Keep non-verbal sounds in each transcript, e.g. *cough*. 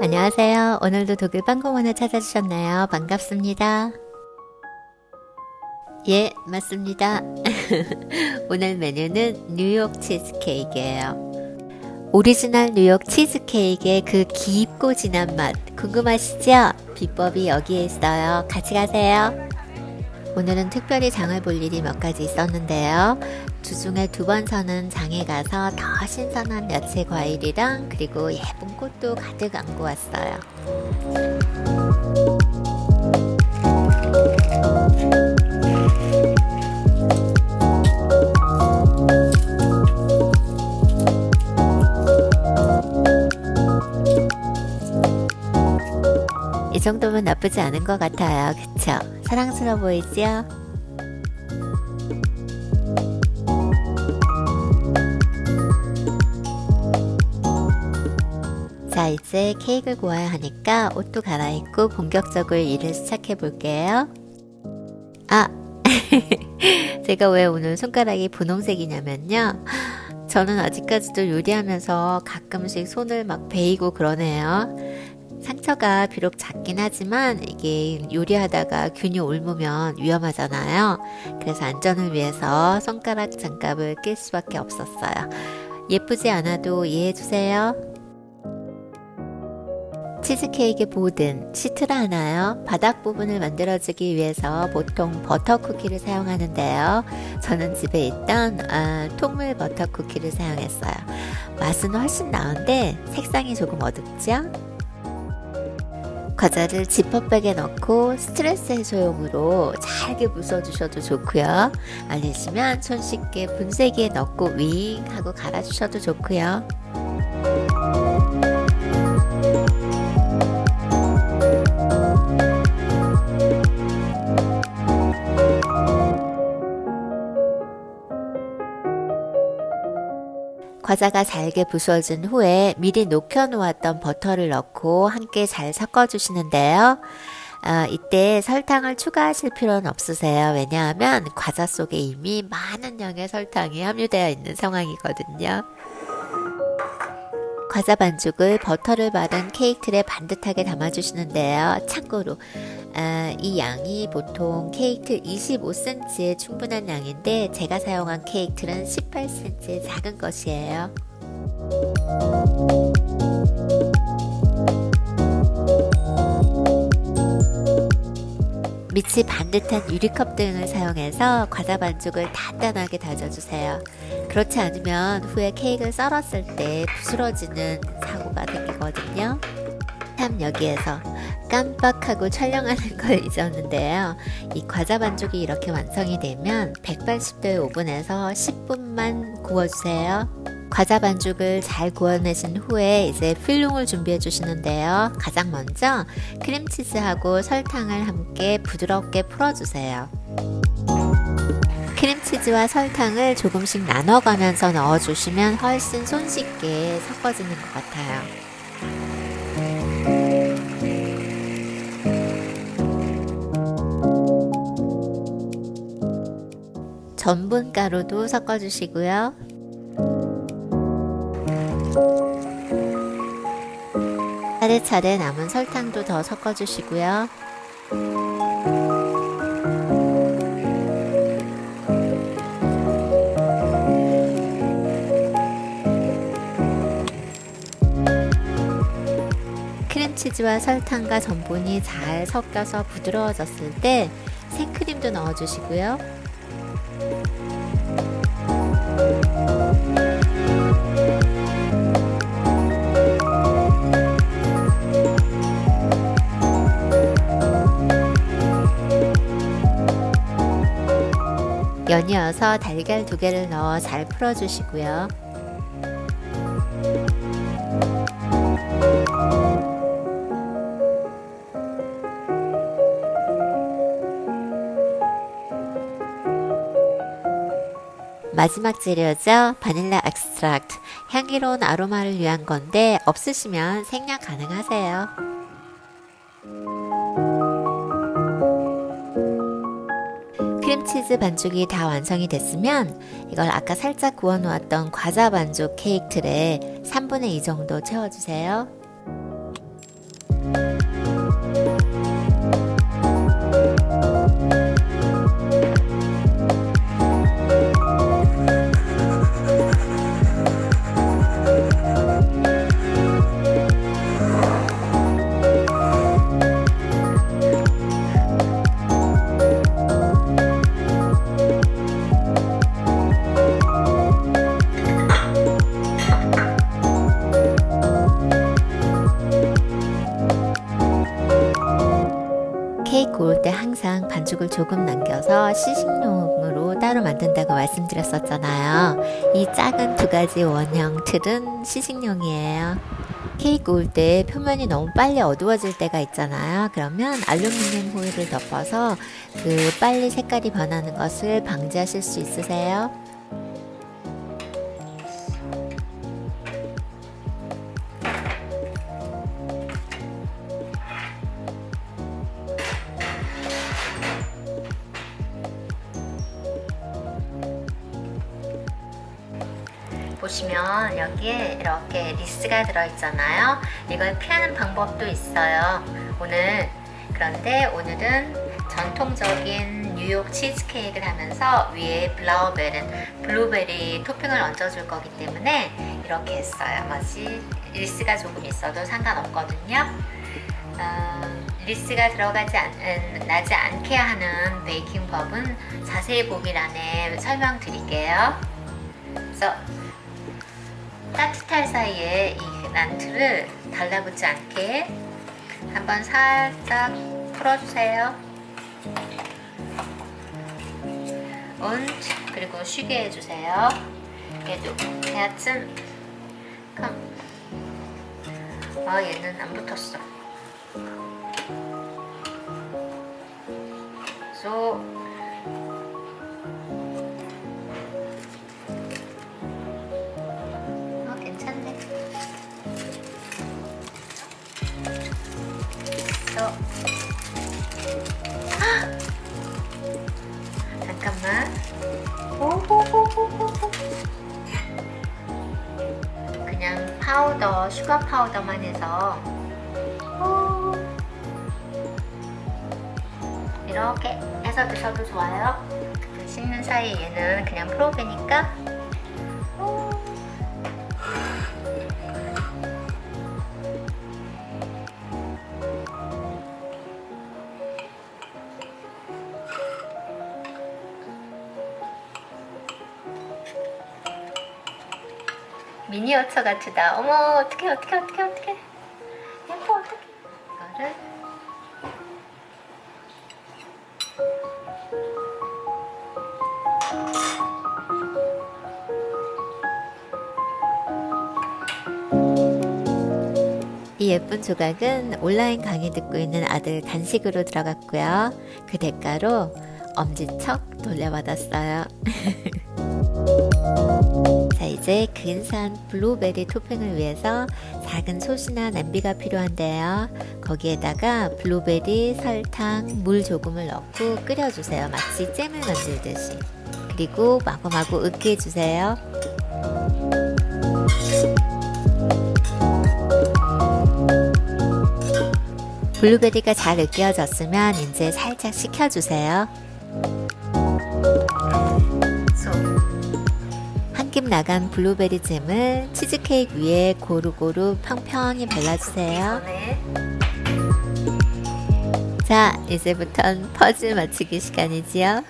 안녕하세요. 오늘도 독일 빵공원을 찾아주셨나요? 반갑습니다. 예, 맞습니다. *laughs* 오늘 메뉴는 뉴욕 치즈케이크예요. 오리지널 뉴욕 치즈케이크의 그 깊고 진한 맛 궁금하시죠? 비법이 여기에 있어요. 같이 가세요. 오늘은 특별히 장을 볼 일이 몇 가지 있었는데요. 주중에 두 번 서는 장에 가서 더 신선한 야채 과일이랑 그리고 예쁜 꽃도 가득 안고 왔어요. 이 정도면 나쁘지 않은 것 같아요. 그쵸? 사랑스러워 보이지요? 자, 이제 케이크를 구워야 하니까 옷도 갈아입고 본격적으로 일을 시작해 볼게요. 아, *laughs* 제가 왜 오늘 손가락이 분홍색이냐면요. 저는 아직까지도 요리하면서 가끔씩 손을 막 베이고 그러네요. 상처가 비록 작긴 하지만 이게 요리하다가 균이 옮으면 위험하잖아요. 그래서 안전을 위해서 손가락 장갑을 낄 수밖에 없었어요. 예쁘지 않아도 이해해주세요. 치즈케이크 보든 시트라 하나요? 바닥 부분을 만들어주기 위해서 보통 버터 쿠키를 사용하는데요. 저는 집에 있던 아, 통밀 버터 쿠키를 사용했어요. 맛은 훨씬 나은데 색상이 조금 어둡죠? 과자를 지퍼백에 넣고 스트레스 해소용으로 잘게 부숴주셔도 좋고요. 아니시면 손쉽게 분쇄기에 넣고 윙 하고 갈아주셔도 좋고요. 과자가 잘게 부서진 후에 미리 녹여놓았던 버터를 넣고 함께 잘 섞어주시는데요. 아, 이때 설탕을 추가하실 필요는 없으세요. 왜냐하면 과자 속에 이미 많은 양의 설탕이 함유되어 있는 상황이거든요. 과자 반죽을 버터를 바른 케이크 틀에 반듯하게 담아주시는데요. 참고로 아, 이 양이 보통 케이크 틀 25cm의 충분한 양인데 제가 사용한 케이크 틀은 18cm의 작은 것이에요. 밑이 반듯한 유리컵 등을 사용해서 과자 반죽을 단단하게 다져주세요. 그렇지 않으면 후에 케이크를 썰었을 때 부스러지는 사고가 생기거든요. 참 여기에서 깜빡하고 촬영하는 *laughs* 걸 잊었는데요. 이 과자 반죽이 이렇게 완성이 되면 180도의 오븐에서 10분만 구워주세요. 과자 반죽을 잘 구워내신 후에 이제 필링을 준비해 주시는데요. 가장 먼저 크림치즈하고 설탕을 함께 부드럽게 풀어주세요. 크림치즈와 설탕을 조금씩 나눠가면서 넣어주시면 훨씬 손쉽게 섞어지는 것 같아요. 전분 가루도 섞어주시고요. 차례차례 남은 설탕도 더 섞어주시고요. 크림치즈와 설탕과 전분이 잘 섞여서 부드러워졌을 때 생크림도 넣어주시고요. 연이어서 달걀 두 개를 넣어 잘 풀어주시고요. 마지막 재료죠. 바닐라 엑스트랙트. 향기로운 아로마를 위한 건데 없으시면 생략 가능하세요. 크림치즈 반죽이 다 완성이 됐으면 이걸 아까 살짝 구워 놓았던 과자 반죽 케이크 틀에 3분의 2 정도 채워주세요. 조금 남겨서 시식용으로 따로 만든다고 말씀드렸었잖아요. 이 작은 두 가지 원형 틀은 시식용이에요. 케이크 구울 때 표면이 너무 빨리 어두워질 때가 있잖아요. 그러면 알루미늄 호일을 덮어서 그 빨리 색깔이 변하는 것을 방지하실 수 있으세요? 보시면 여기에 이렇게 리스가 들어있잖아요. 이걸 피하는 방법도 있어요. 오늘 그런데 오늘은 전통적인 뉴욕 치즈케이크를 하면서 위에 블라우베른 블루베리 토핑을 얹어줄 거기 때문에 이렇게 했어요. 마치 리스가 조금 있어도 상관없거든요. 어, 리스가 들어가지 않, 음, 나지 않게 하는 베이킹 법은 자세히 보기란에 설명드릴게요. 그래서 따뜻할 사이에 이 난트를 달라붙지 않게 한번 살짝 풀어주세요. 운 그리고 쉬게 해주세요. 얘도 하여튼 컴. 아 얘는 안 붙었어. 소 어, 파우더, 슈가 파우더만 해서 오. 이렇게 해서 드셔도 좋아요. 그 씹는 사이에 얘는 그냥 프로베니까 미니어처 같으다. 어머, 어떡해, 어떡해, 어떡해, 어떡해. 예뻐, 어떡해. 이거를 이 예쁜 조각은 온라인 강의 듣고 있는 아들 간식으로 들어갔고요. 그 대가로 엄지척 돌려받았어요. *laughs* 자, 이제 근사한 블루베리 토핑을 위해서 작은 솥이나 냄비가 필요한데요. 거기에다가 블루베리, 설탕, 물 조금을 넣고 끓여주세요. 마치 잼을 만들듯이. 그리고 마구마구 으깨 해주세요. 블루베리가 잘 으깨어졌으면 이제 살짝 식혀주세요. 나간 블루베리 잼을 치즈케이크 위에 고루고루 평평히 발라주세요. 자, 이제부턴 퍼즐 맞추기 시간이지요.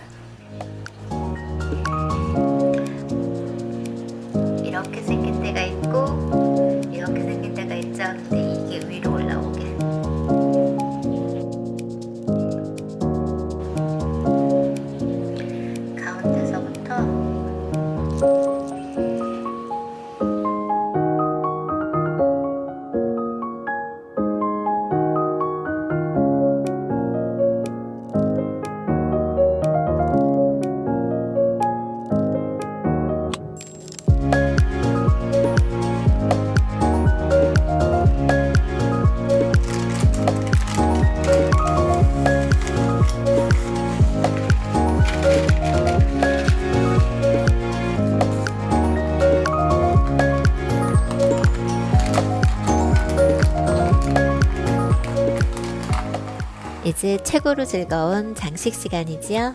이제 최고로 즐거운 장식 시간이지요.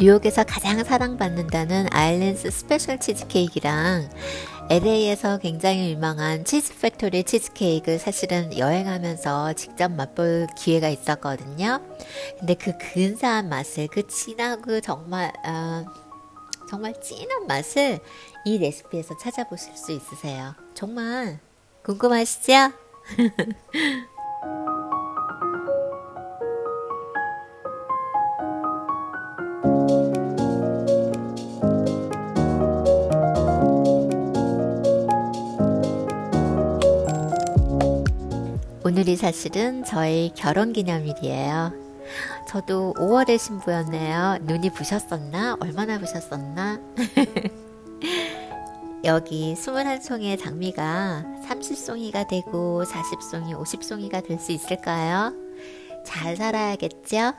뉴욕에서 가장 사랑받는다는 아일랜드 스페셜 치즈케이크랑 LA에서 굉장히 유명한 치즈 팩토리 치즈케이크 사실은 여행하면서 직접 맛볼 기회가 있었거든요. 근데 그 근사한 맛을 그 진하고 정말 어, 정말 진한 맛을 이 레시피에서 찾아보실 수 있으세요. 정말 궁금하시죠? *laughs* 오늘이 사실은 저희 결혼 기념일이에요. 저도 5월에 신부였네요. 눈이 부셨었나? 얼마나 부셨었나? *laughs* 여기 21송이의 장미가 30송이가 되고 40송이, 50송이가 될 수 있을까요? 잘 살아야겠죠?